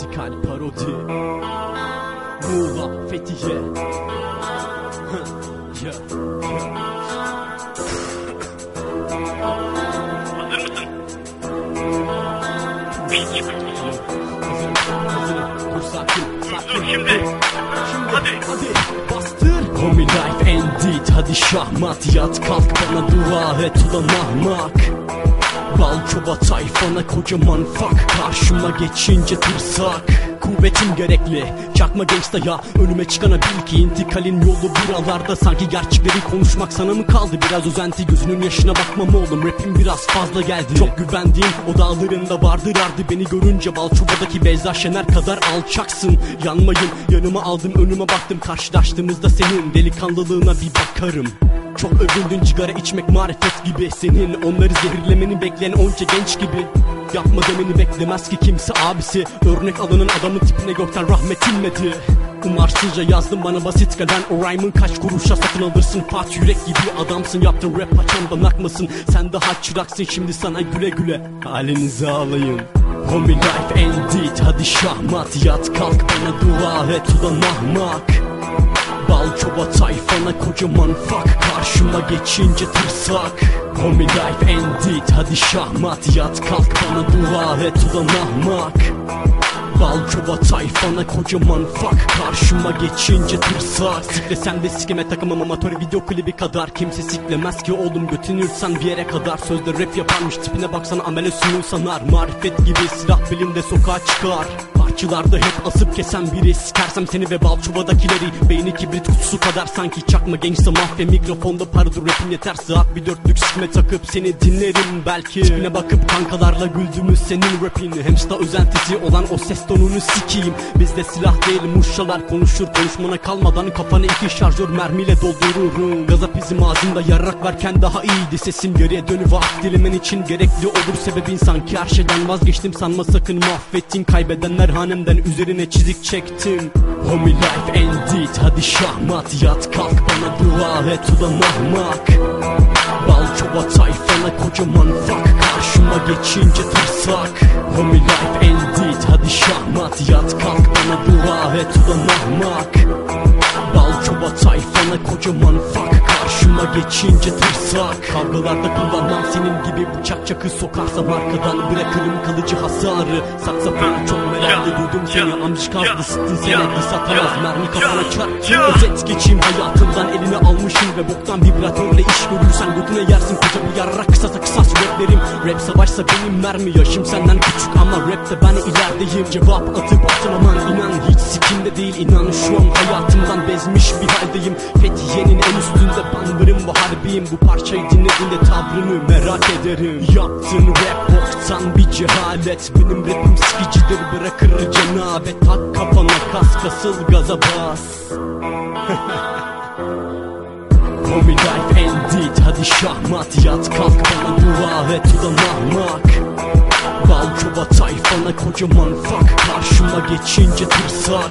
Vertikal parodi Muğla Fethiye yeah, yeah. Hazır mısın? Hazırım, hazırım. Dur sakin, sakin. Dur şimdi. Şimdi, Hadi. hadi bastır. Komi life ended, hadi şahmat yat kalk bana dua et ulan ahmak. Bal çuba tayfana kocaman fuck. Karşıma geçince tırsak. Kuvvetim gerekli. Çakma gangsta ya Önüme çıkana bil ki intikalin yolu buralarda Sanki gerçekleri konuşmak sana mı kaldı? Biraz özenti gözünün yaşına bakmam oğlum. Rapim biraz fazla geldi. Çok güvendiğim o dağlarında vardır ardı. Beni görünce bal çubadaki Beyza Şener kadar alçaksın. Yanmayın yanıma aldım önüme baktım. Karşılaştığımızda senin delikanlılığına bir bakarım çok övündün sigara içmek marifet gibi. Senin onları zehirlemeni bekleyen onca genç gibi. Yapma demeni beklemez ki kimse abisi. Örnek alının adamın tipine gökten rahmet inmedi. Umarsızca yazdım bana basit gelen O rhyme'ın kaç kuruşa satın alırsın? Pat yürek gibi adamsın. Yaptın rap paçamdan akmasın. Sen daha çıraksın. Şimdi sana güle güle. Halinizi ağlayın. Homie life ended hadi şahmat Yat kalk. Bana dua et ulan ahmak Bal çoba tayfana kocaman fuck. Karşıma geçince tırsak. Homie life ended hadi şahmat Yat kalk bana dua et ulan ahmak Bal çoba tayfana kocaman fuck. Karşıma geçince tırsak. Sikle sen de sikeme takımım amatör video klibi kadar. Kimse siklemez ki oğlum götünürsen bir yere kadar. Sözde rap yaparmış tipine baksana amele sunu sanar Marifet gibi silah bilimde sokağa çıkar Parçalarda hep asıp kesen biri. Sikersem seni ve bal çubadakileri. Beyni kibrit kutusu kadar sanki çakma gangsta mafya Mikrofonda paradır rapim yeter. Saat bir dörtlük sikme takıp seni dinlerim belki. Tipine bakıp kankalarla güldüğümüz senin rapin? Hemsta özentisi olan o ses tonunu sikeyim. Bizde silah değil muşalar konuşur. Konuşmana kalmadan kafanı iki şarjör mermiyle doldururum. Gazap izim ağzında yarrak verken daha iyiydi Sesim. Geriye dönüp ak dilimen için gerekli olur Sebebin sanki. Her şeyden vazgeçtim sanma sakın mahvettin. Kaybedenler hanemden üzerine çizik çektim. Homie life ended hadi şahmat Yat kalk bana dua et ulan ahmak Bal çoba tayfana kocaman fuck Karşıma geçince tırsak. Homie life ended hadi şahmat Yat kalk bana dua et ulan ahmak Bal çoba tayfana kocaman fuck Karşıma geçince tırsak Kavgalarda kullanmam senin gibi bıçak çakı sokarsam arkadan Bırakırım kalıcı hasarı. Saksafonu çok meraklı duydum seni. Amcık kazdı sıktın seni Kısa atamaz mermi kafana çarptı Özet geçeyim. Hayatından eline almışım Ve boktan vibratörle iş görürsen götüne yersin Koca bir yarrak. Kısasa kısas raplerim Rap savaşsa benim mermi yaşım senden küçük. Ama rapte ben ilerideyim. Cevap atıp atamaman inan. Hiç sikimde değil inan. Şu an hayatımdan bezmiş bir haldeyim. Fethiye'nin en üstünde bandırım bu harbiyim Bu parçayı dinlediğinde tavrını merak ederim. Yaptığın rap boktan bir cehalet Benim rapim sikicidir bırakır cenabet. Tak kafana kas kasıl gaza bas. Homie life ended hadi şahmat Yat kalk bana dua et ulan ahmak Bal çuba tayfana kocaman fuck Karşıma geçince tırsak